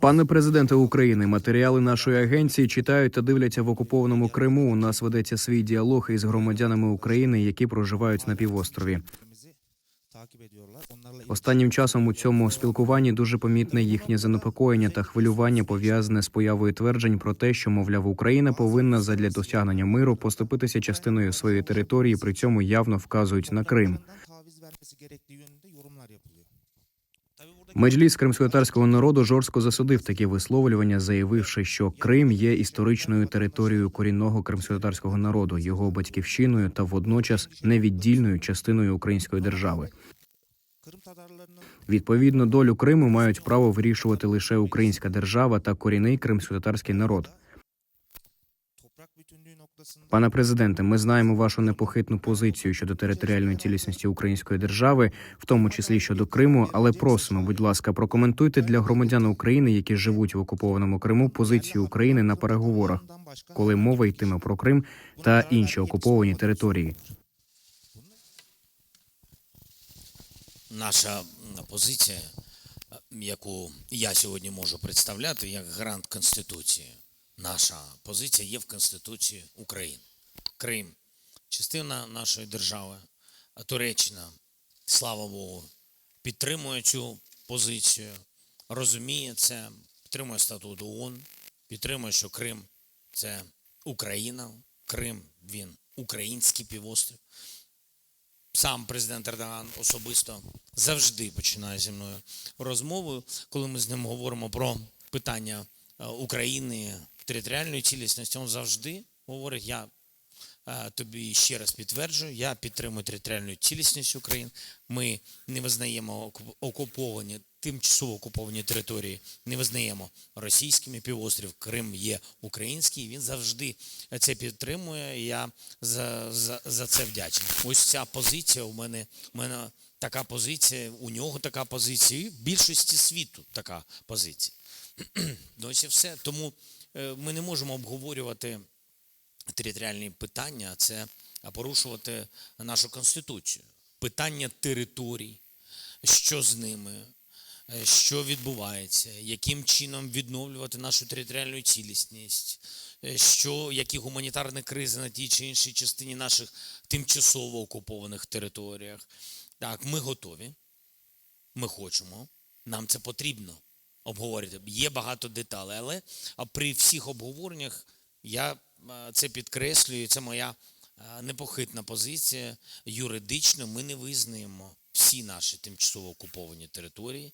Пане президенте України, матеріали нашої агенції читають та дивляться в окупованому Криму. У нас ведеться свій діалог із громадянами України, які проживають на півострові. Останнім часом у цьому спілкуванні дуже помітне їхнє занепокоєння та хвилювання пов'язане з появою тверджень про те, що мовляв Україна повинна задля досягнення миру поступитися частиною своєї території, при цьому явно вказують на Крим. Меджліс кримськотатарського народу жорстко засудив такі висловлювання, заявивши, що Крим є історичною територією корінного кримськотатарського народу, його батьківщиною та водночас невіддільною частиною української держави. Відповідно, долю Криму мають право вирішувати лише українська держава та корінний кримськотатарський народ. Пане президенте, ми знаємо вашу непохитну позицію щодо територіальної цілісності української держави, в тому числі щодо Криму. Але просимо, будь ласка, прокоментуйте для громадян України, які живуть в окупованому Криму, позицію України на переговорах, коли мова йтиме про Крим та інші окуповані території. Наша позиція, яку я сьогодні можу представляти як гарант Конституції, наша позиція є в Конституції України. Крим частина нашої держави, Туреччина, слава Богу, підтримує цю позицію, розуміє це, підтримує статут ООН, підтримує, що Крим це Україна, Крим він український півострів сам президент Ердоган особисто завжди починає зі мною розмову, коли ми з ним говоримо про питання е, України, територіальної цілісності. Він завжди говорить: я е, тобі ще раз підтверджую, я підтримую територіальну цілісність України. Ми не визнаємо окуповані, тимчасово окуповані території, не визнаємо російськими півострів. Крим є український. Він завжди це підтримує. Я за, за, за це вдячний. Ось ця позиція у мене, у мене така позиція, у нього така позиція, і в більшості світу така позиція. Ну, ось і все. Тому ми не можемо обговорювати територіальні питання, це порушувати нашу конституцію. Питання територій, що з ними, е, що відбувається, яким чином відновлювати нашу територіальну цілісність, е, що, які гуманітарні кризи на тій чи іншій частині наших тимчасово окупованих територіях. Так, ми готові, ми хочемо, нам це потрібно обговорити. Є багато деталей, але при всіх обговореннях я е, це підкреслюю, це моя е, непохитна позиція. Юридично ми не визнаємо всі наші тимчасово окуповані території